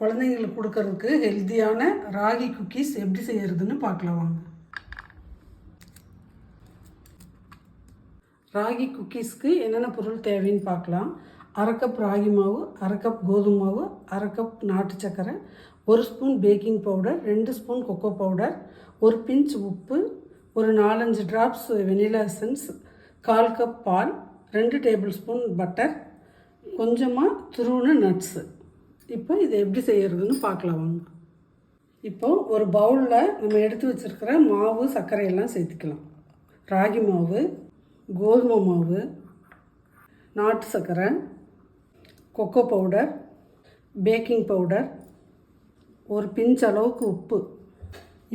குழந்தைங்களுக்கு கொடுக்கறதுக்கு ஹெல்த்தியான ராகி குக்கீஸ் எப்படி செய்கிறதுன்னு பார்க்கலாம் வாங்க. ராகி குக்கீஸ்க்கு என்னென்ன பொருள் தேவைன்னு பார்க்கலாம். அரை கப் ராகி மாவு அரை கப் கோதுமை மாவு அரை கப் நாட்டு சர்க்கரை ஒரு ஸ்பூன் பேக்கிங் பவுடர் ரெண்டு ஸ்பூன் கொக்கோ பவுடர் ஒரு பிஞ்ச் உப்பு ஒரு நாலஞ்சு ட்ராப்ஸ் வெனிலா எசன்ஸ் கால் கப் பால் ரெண்டு டேபிள் ஸ்பூன் பட்டர் கொஞ்சமாக துருவுன நட்ஸு இப்போ இதை எப்படி செய்கிறதுன்னு பார்க்கலாம். வாங்க ஒரு பவுலில் நம்ம எடுத்து வச்சுருக்கிற மாவு சர்க்கரையெல்லாம் சேர்த்துக்கலாம். ராகி மாவு கோதுமை மாவு நாட்டு சர்க்கரை கொக்கோ பவுடர் பேக்கிங் பவுடர் ஒரு பிஞ்ச் அளவுக்கு உப்பு.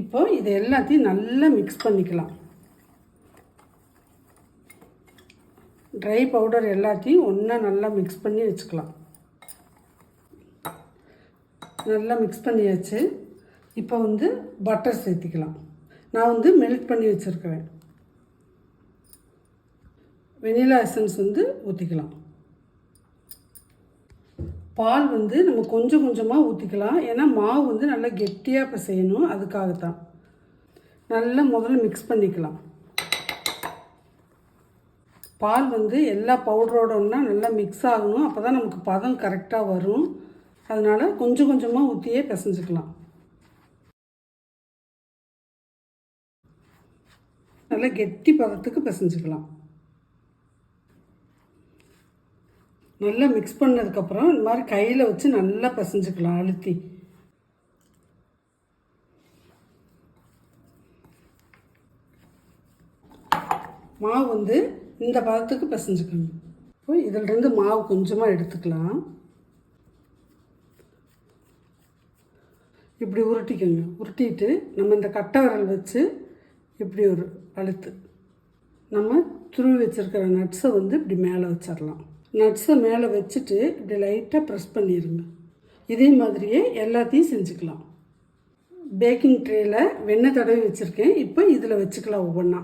இப்போ இது எல்லாத்தையும் நல்லா மிக்ஸ் பண்ணிக்கலாம். ட்ரை பவுடர் எல்லாத்தையும் ஒன்றா நல்லா மிக்ஸ் பண்ணி வச்சுக்கலாம். நல்லா மிக்ஸ் பண்ணியாச்சு. இப்போ வந்து பட்டர் சேர்த்திக்கலாம். நான் வந்து மெல்ட் பண்ணி வச்சுருக்கிறேன். வெனிலா எசன்ஸ் வந்து ஊற்றிக்கலாம் பால் வந்து நம்ம கொஞ்சம் கொஞ்சமாக ஊற்றிக்கலாம் ஏன்னா மாவு வந்து நல்லா கெட்டியாக இப்போ செய்யணும் அதுக்காகத்தான். நல்லா முதல்ல மிக்ஸ் பண்ணிக்கலாம். பால் வந்து எல்லா பவுடரோடனா நல்லா மிக்ஸ் ஆகணும். அப்போ தான் நமக்கு பதம் கரெக்டாக வரும். அதனால் கொஞ்சம் கொஞ்சமாக ஊற்றியே பிசைஞ்சுக்கலாம். நல்லா கெட்டி பதத்துக்கு பிசைஞ்சுக்கலாம். நல்லா மிக்ஸ் பண்ணதுக்கப்புறம் இந்த மாதிரி கையில் வச்சு நல்லா பிசைஞ்சுக்கலாம் அழுத்தி. மாவு வந்து இந்த பதத்துக்கு பிசைஞ்சுக்கணும். இப்போ இதிலிருந்து மாவு கொஞ்சமாக எடுத்துக்கலாம். இப்படி உருட்டிக்கோங்க. உருட்டிட்டு நம்ம இந்த கட்டை விரல் வச்சு இப்படி ஒரு அழுத்து. நம்ம துருவி வச்சுருக்கிற நட்ஸை வந்து இப்படி மேலே வச்சிடலாம் நட்ஸை மேலே வச்சுட்டு இப்படி லைட்டாக ப்ரெஸ் பண்ணிடுங்க இதே மாதிரியே எல்லாத்தையும் செஞ்சுக்கலாம். பேக்கிங் ட்ரேயில் வெண்ணெய் தடவி வச்சுருக்கேன். இப்போ இதில் வச்சுக்கலாம் ஒவ்வொன்றா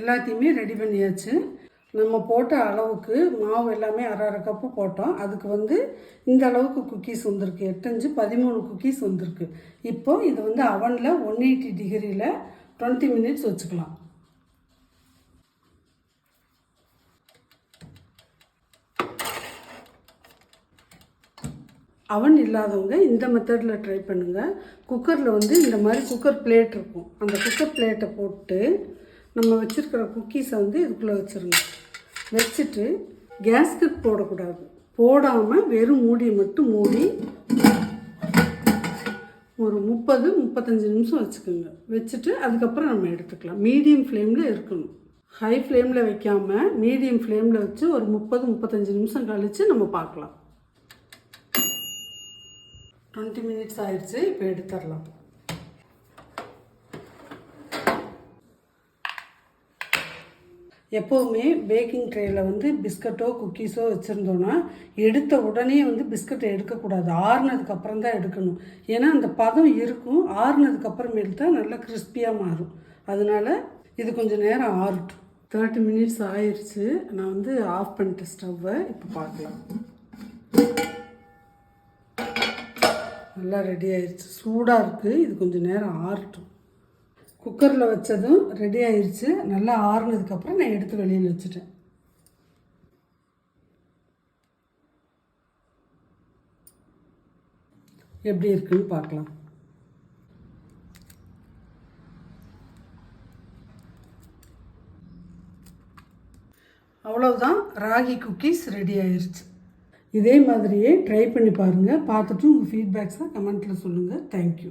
எல்லாத்தையுமே ரெடி பண்ணியாச்சு. நம்ம போட்ட அளவுக்கு மாவு எல்லாமே அரை அரை கப்பு போட்டோம். அதுக்கு வந்து இந்த அளவுக்கு குக்கீஸ் வந்திருக்கு. எட்டஞ்சு பதிமூணு குக்கீஸ் வந்திருக்கு. இப்போ இது வந்து அவனில் ஒன் எயிட்டி டிகிரியில் டுவெண்ட்டி மினிட்ஸ் வச்சுக்கலாம். அவன் இல்லாதவங்க இந்த மெத்தடில் ட்ரை பண்ணுங்கள் குக்கரில் வந்து இந்த மாதிரி குக்கர் பிளேட் இருக்கும். அந்த குக்கர் பிளேட்டை போட்டு நம்ம வச்சுருக்கிற குக்கீஸை வந்து இதுக்குள்ளே வச்சுருங்க வச்சுட்டு கேஸ்கட் போடக்கூடாது. போடாமல் வெறும் மூடியை மட்டும் மூடி ஒரு முப்பது முப்பத்தஞ்சு நிமிஷம் வச்சுக்கோங்க. வச்சுட்டு அதுக்கப்புறம் நம்ம எடுத்துக்கலாம். மீடியம் ஃப்ளேமில் இருக்கணும். ஹை ஃப்ளேமில் வைக்காமல் மீடியம் ஃப்ளேமில் வச்சு ஒரு முப்பது முப்பத்தஞ்சு நிமிஷம் கழித்து நம்ம பார்க்கலாம். டுவெண்ட்டி மினிட்ஸ் ஆயிடுச்சு. இப்போ எடுத்துடலாம். எப்போவுமே பேக்கிங் ட்ரேயில் வந்து பிஸ்கட்டோ குக்கீஸோ வச்சுருந்தோன்னா எடுத்த உடனே வந்து பிஸ்கட்டை எடுக்கக்கூடாது. ஆறுனதுக்கப்புறம் தான் எடுக்கணும். ஏன்னா அந்த பதம் இருக்கும். ஆறுனதுக்கு தான் நல்லா கிறிஸ்பியாக மாறும். அதனால் இது கொஞ்சம் நேரம் ஆறட்டும். தேர்ட்டி மினிட்ஸ் ஆயிடுச்சு நான் வந்து ஆஃப் பண்ணிட்டேன் ஸ்டவ்வை இப்போ பார்க்கலாம். நல்லா ரெடி ஆயிடுச்சு சூடாக இருக்குது இது கொஞ்சம் நேரம் ஆறட்டும். குக்கரில் வச்சதும் ரெடி ஆயிடுச்சு நல்லா ஆறுனதுக்கப்புறம் நான் எடுத்து வெளியில் வச்சுட்டேன். எப்படி இருக்குன்னு பார்க்கலாம். அவ்வளவுதான். ராகி குக்கீஸ் ரெடி ஆயிடுச்சு இதே மாதிரியே ட்ரை பண்ணி பாருங்கள் பார்த்துட்டு உங்கள் ஃபீட்பேக்ஸை கமெண்ட்டில் சொல்லுங்கள் தேங்க்யூ